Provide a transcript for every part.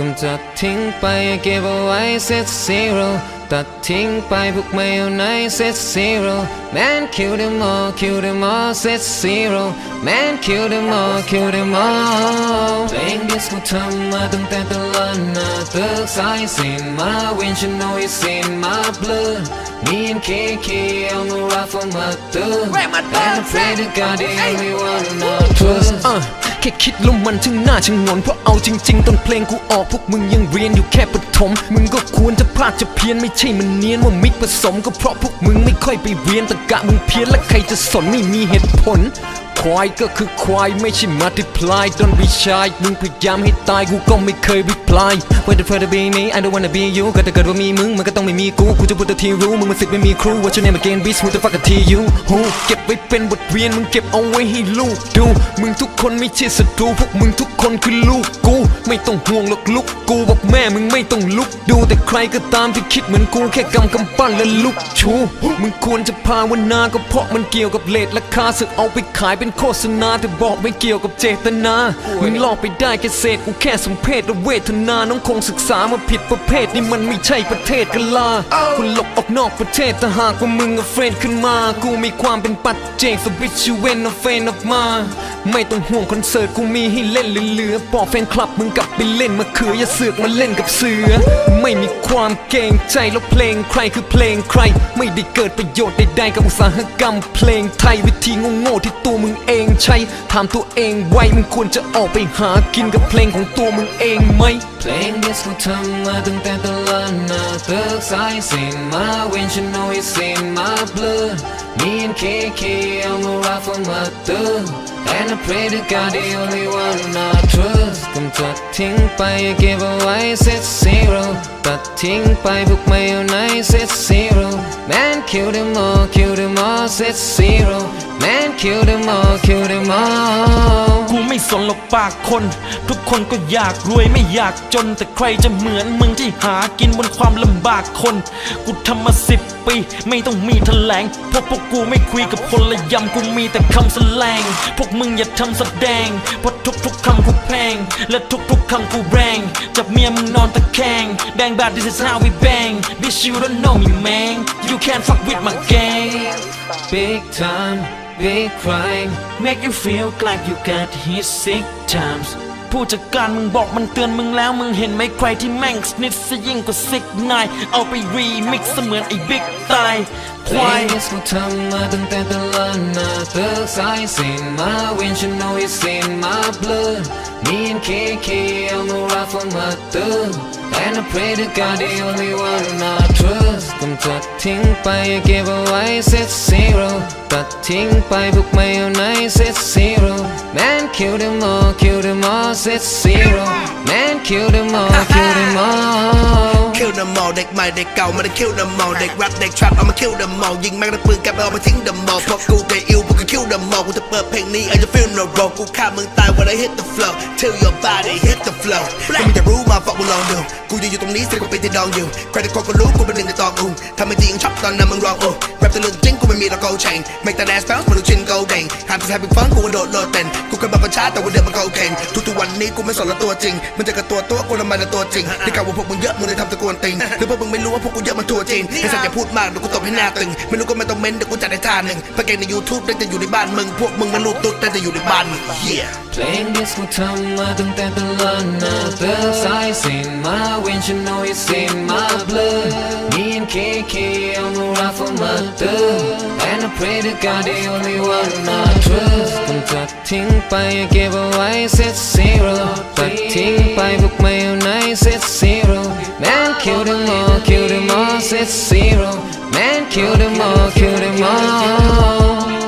ำจัดทิ้งไปเก็บเอาไว้ set zero ตัดทิ้งไปพวกไม่เอาไหน set zero man kill them all kill them all set zero man kill them all kill them all เพลงดิสกูทำมาตั้งแต่ตลอดนาตึกสายสินมาเว้นฉันเอาไว้สินมา blood me and KK on the ride for my thug and I pray to God the only one not trust อ่ะ แค่คิดแล้วมันช่างน่าชะงนเพราะเอาจริง ๆ ตอนเพลงกูออกพวกมึงยังเรียนอยู่แค่ปฐมมึงก็ควรจะพลาดจะเพี้ยนไม่ใช่มันเนียนว่ามิกผสมก็เพราะพวกมึงไม่ค่อยไปเรียนตะกะมึงเพี้ยนและใครจะสนไม่มีเหตุผล ควายก็คือควายไม่ใช่มัลติพลายตอนวิชายมึงพยายามให้ตายกูก็ไม่เคยรีพลาย When the further be me I don't wanna be you ก็ถ้าเกิดว่ามีมึงมันก็ต้องไม่มีกูกูจะพูดแต่ทีรู้มึงมันสิทธิ์ไม่มีครู What's your name again bitch who the fuck are you who เก็บไว้เป็นบทเรียนมึงเก็บเอาไว้ให้ลูกดู มึงทุกคนไม่ใช่ศัตรูพวกมึงทุกคนคือลูกกู ไม่ต้องห่วงหรอกลูกกูบอกแม่มึงไม่ต้องลุกดูแต่ใครก็ตามที่คิดเหมือนกูแค่กำกำปั้นและลุกชูมึงควรจะภาวนาก็เพราะมันเกี่ยวกับเลทราคาสึกเอาไปขายเป็นโฆษณาแต่บอกไม่เกี่ยวกับเจตนามึงหลอกไปได้แค่เศษกูแค่สมเพศและเวทนา น้องคงศึกษามาผิดประเภทนี่มันไม่ใช่ประเทศกันลา คุณหลบออกนอกประเทศถ้าหากว่ามึงเอาเฟรนขึ้นมา กูมีความเป็นปัจเจกสบิชเวนเอาเฟนออกมา ไม่ต้องห่วงคอนเสิร์ตกูมีให้เล่นเหลือๆบอกแฟนคลับมึงกลับไปเล่นมาเขืออย่าเสือกมาเล่นกับเสือ ไม่มีความเกรงใจแล้วเพลงใครคือเพลงใคร ไม่ได้เกิดประโยชน์ใดๆกับอุตสาหกรรม เพลงไทยวิธีโง่ๆที่ตัวมึงเองใช่ถามตัวเองไว้มึงควรจะออกไปหากินกับเพลงของตัวมึงเองไหม เพลงดิสกูทำมาตั้งแต่ตะลันนาเตึกสายเสียงมาเวนชโนยเสียงมาเบลอ me and KK on the ride for my thug and I pray to God the only one I trust กำจัดทิ้งไปเก็บเอาไว้ set zero ตัดทิ้งไปพวกไม่เอาไหน set zero man kill them all kill them all set zero man kill them all kill them all กูไม่สนหรอกปากคน ทุกคนก็อยากรวยไม่อยากจน แต่ใครจะเหมือนมึงที่หากินบนความลำบากคน กูทำมาสิบปี ไม่ต้องมีแถลงเพราะพวกกูไม่คุยกับคนละยำกูมีแต่คำแสลงพวกมึงอย่าทำแสดงเพราะทุกๆคำกูแพง และทุกๆคำกูแรงจับเมียมึงนอนตะแคง Bang bad this is how we bang Bitch you don't know me man You can't fuck with my gang big time big crime Make you feel like you got hit six times ผู้จัดการมึงบอกมันเตือนมึงแล้วมึงเห็นไหมใครที่แม่งสนิทซะยิ่งกว่าซิกนายเอาไปรีมิกซ์เสมือนไอ้บิ๊กตายคเพลวายงนี้กูทำมาตั้งแต่ตลอดนาตึกสายสินมาเว้นฉันเอาไว้สินมา blood me and KK on the ride for my thug and I pray to God the only one I trust กำจัดทิ้งไปเก็บเอาไว้ set zero ตัดทิ้งไปพวกไม่เอาไหน set zero man kill them all kill them all set zero man kill them all kill them all คิวเดมอลเด็กใหม่เด็กเก่าไม่ได้คิวเดมอลเด็กแรปเด็กทรัพเอามาคิวเดมอลยิงแม่งระปืนแกไปเอามาทิ้งเดมอลพวกกูไปอิวพวกกูคิวเดมอลกูจะเปิดเพลงนี้ไอ้จะฟิลนโรกูฆ่ามึงตาย when I hit the flow till your body hit the flow ก็มึงจะรู้มาฝากมึงลองดูกูยืนอยู่ตรงนี้สิกูเป็นที่ดองอยู่ใครทุกคนก็รู้กูเป็นหนึ่งในตองอุ้งทำไม่จริงชอบตอนนั้นมึงรองอุ้งแรปแต่เรื่องจริงกูไม่มีตะโกนเชง make that ass bounce มาดูชินโกเด้งหาที่แฮปปี้ฟังกูกระโดดโลดเต้นกูเคยมาประชาแต่ว่าเดินมาโกเคนทุกๆวันนี้กูไม่สนละตัวจริง มันจะกับตัวตัวกูทำไมละตัวจริงที่กล่าวว่าพวกมึงเยอะมึงเลยทำตะกวนติงหรือพวกมึงไม่รู้ว่าพวกกูเยอะมันทัวจริงไอ้สัตว์อย่าพูดมากเดี๋ยวกูตบให้หน้าตึงไม่รู้ก็ไม่ต้องเม้นเดี๋ยวกูจัดให้ท่าหนึ่งเพราะเก่งใน YouTube ได้แต่อยู่ในบ้านมึงพวกมึงมันรูปตุ๊ดได้แต่อยู่ในบ้านมึง yeah เพลงดิสกูทำมาตั้งแต่ตลอดนาตึกสายสินมาเว้นฉันเอาไว้สินมา blood me and KK on the ride for my thug and I pray to God the only one I trust กำจัดทิ้งไปเก็บเอาไว้ set zero ตัดทิ้งไปพวกไม่เอาไหน set zero man kill them all kill them all set zero man kill them all kill them all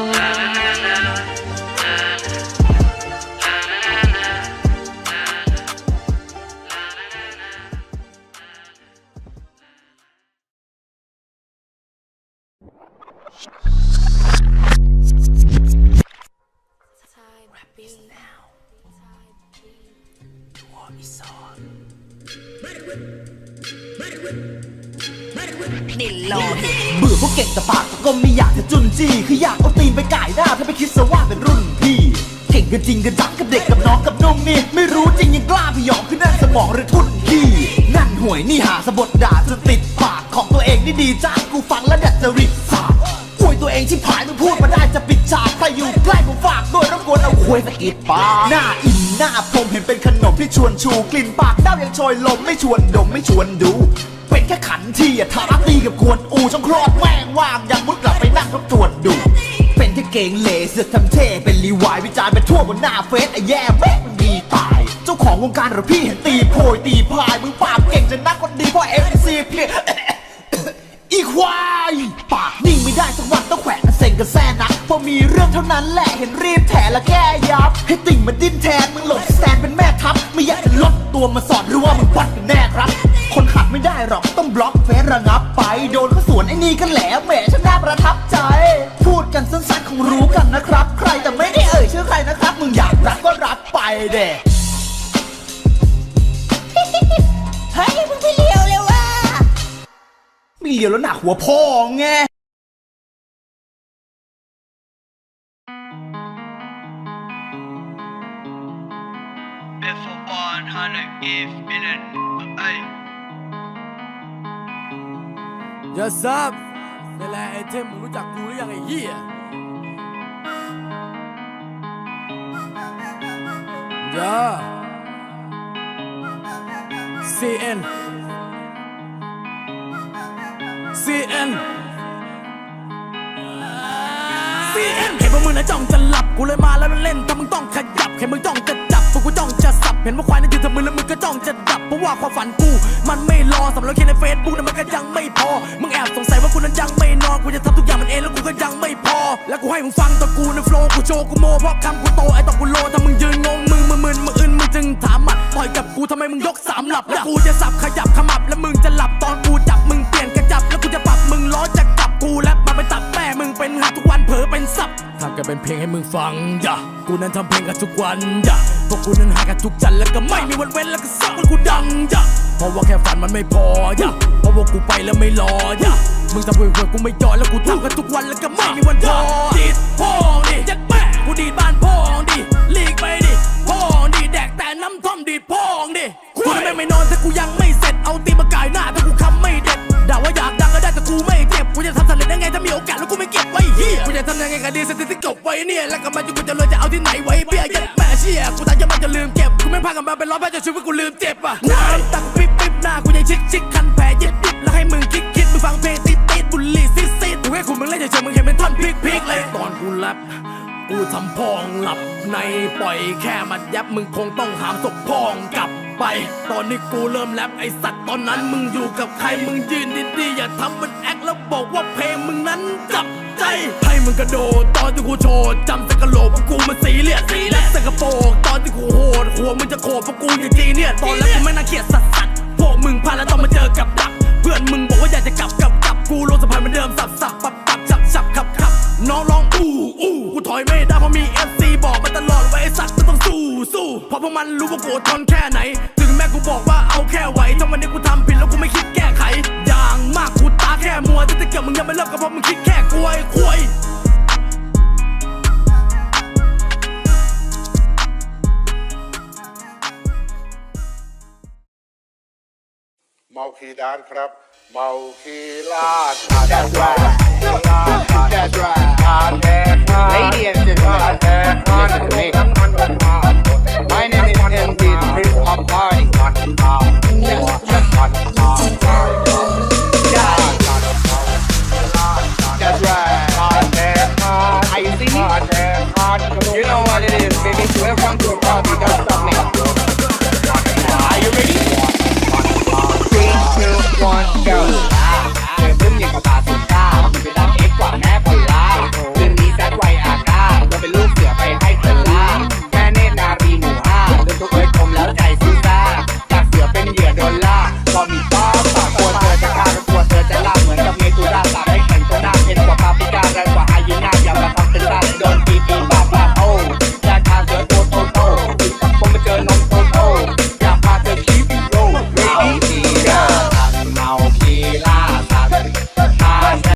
เบื่อพวกเก่งแต่ปากก็ไม่อยากจะจุนจี้คืออยากเอาตีนไปก่ายหน้าถ้าไม่คิดซะว่าเป็นรุ่นพี่ เก่งกันจริงกันจังกับเด็กกับน้องกับนุ่มนี่ไม่รู้จริงยังกล้าพยองขึ้นนั่นสมองหรือทุ่นขี้นั่นห่วยนี่หาสะบดด่าจนติดปากของตัวเองนี่ดีจ้ากูฟังแล้วดัดจริตสา เองที่ผายมึงพูดมาได้จะปิดฉากใครอยู่ใกล้ผมฝากด้วยรบกวนเอาควยสะกิดปากหน้าอิ่มหน้าพรมเห็นเป็นขนมที่ชวนชู กลิ่นปากเด้ายังโชยลมไม่ชวนดมไม่ชวนดู เป็นแค่ขันที่อะท้าตีกับกวนอูช่องคลอดแม่งว่างยังมุดกลับไปนั่งทบทวนดู เป็นแค่เกงเลเสือทำเท่เป็นรีวายวิจารณ์ไปทั่วบนหน้าเฟซไอ้แย่แม่งมันดีตาย เจ้าของวงการหรือพี่เห็นตีโพยตีพายมึงปากเก่งจนนักคนดีเพราะเอฟซีเพลียอีควายปากนิ่ ไม่ได้สักวันต้องแขวนเซ็งกันแซ่นะพอมีเรื่องเท่านั้นแหละเห็นรีบแถและแก้ยับ ให้ติ่งมาดิ้นแทนมึงหลบสแตนเป็นแม่ทัพไม่อยากจะลดตัวมาสอนหรือว่ามึงปัดกันแน่ครับ คนขัดไม่ได้หรอกต้องบล็อกเฟซระงับไป โดนเขาสวนไอ้นี่กันแหละแหมช่างน่าประทับใจ พูดกันสั้นๆคงรู้กันนะครับ ใครแต่ไม่ได้เอ่ยชื่อใครนะครับ มึงอยากรักก็รักไปเด้เฮ้ยมึงไปเลี้ยวเลยว่ะมีเหลียวแล้วหนักหัวพ่อไง 100 if minute ay อย่าซับนี่แหละไอเทมมึงรู้จักกูหรือยังไอ้เหี้ยอย่า CN CN CN เห็นพวก มึงนะจ้องจะหลับกูเลยมาแล้วเล่นแต่มึงต้องขยับเห็นมึงจ้องจะจับพวกกูจ้องจะสับเห็นว่าควายนั่นยืนทำมือแล้วมึงก็จ้องจะดับเพราะว่าความฝันกู มันไม่รอสำหรับแค่ในเฟซบุ๊กนั้นมันก็ยังไม่พอมึงแอบสงสัยว่ากูนั้นยังไม่นอนกูจะทำทุกอย่างมันเองแล้วกูก็ยังไม่พอ แล้วกูให้มึงฟังตัวกูในโฟล์กูโชว์กูโมเพราะคำกูโตไอ้ตอกูโลถ้ามึงยืนงงมึงมึงมึนมึงอึนมึงจึงถามหมัดต่อยกับกูทำไมมึงยกสามหลับแล้วกูจะสับขยับ เป็นเพลงให้มึงฟังอย่ากูนั้นทำเพลงกันทุกวันอย่าพวกกูนั้นหากันทุกจันทร์แล้วก็ไม่มีวันเว้นแล้วก็ซักวันกูดังอย่าเพราะว่าแค่ฝันมันไม่พออย่าเพราะว่ากูไปแล้วไม่รออย่ามึงทำเพื่อกูไม่ยอมแล้วกูทำกันทุกวันแล้วก็ไม่มีวันพอดีดพ่องดิยัดแม่กูดีดบ้านพ่องดิลีกไปดิพ่องดิแดกแต่น้ำท่อมดีดพ่องดิกูทำไมไม่นอนถ้ากูยังไม่เสร็จเอาตีนมาก่ายหน้าถ้ากูคำไม่เด็ดด่าว่าอยากดังก็ได้แต่กูไม่เจะทำสำเร็จได้ไงถ้ามีโอกาสแล้วกูไม่เก็บไว้เฮียกูจะทำยังไงก็ดีสถิติจบไว้เนี่ยแล้วก็มาอยู่กูจะรวยจะเอาที่ไหนไว้เบี้ยยัดแม่เชี่ยกูตายยังมันจะลืมเก็บกูไม่พากันมาเป็นร้อยแพ้จนชีวิตกูลืมเจ็บอะน้ำตักปิ๊บปิ๊บหน้ากูยังชิคชิคคันแผลยิบยิบแล้วให้มึงคิดคิดมึงฟังเพลงติดติดบุหรี่ซิดซิดกูให้คุณมึงเล่นเฉยๆมึงเห็นเป็นท่อนพลิกพลิกเลยตอนกูแรปกูทำพองหลับในปล่อยแค่มัดยับมึงคงต้องหามศพพองกลับ ไป ตอนนี้กูเริ่มแรปไอสัตว์ตอนนั้นมึงอยู่กับใครมึงยืนดีๆอย่าทำเป็นแอคแล้วบอกว่าเพลงมึงนั้นจับใจให้มึงกระโดดตอนที่กูโชว์จำสกะโหลกว่ากูมันสีเลียดสีและสกะโปรกตอนที่กูโหดหัวมึงจะโขดเพราะกูอย่างจีเนี่ยตอนแล้วกูไม่น่าเกลียดสัสัตว์พวกมึงพลาดแล้วต้องมาเจอกับดัก เพื่อนมึง พราะพวกมันรู้ว่ากูทนแค่ไหน ถึงแม้กูบอกว่าเอาแค่ไหวถ้าวันนี้กูทำผิดแล้วกูไม่คิดแก้ไข อย่างมากกูตาแค่มัวที่จะเกิดมึงยังไม่เลิกก็เพราะมึงคิดแค่กลวยควยเมาคีดานครับ เมาคีลาด That's right That's right Navidad.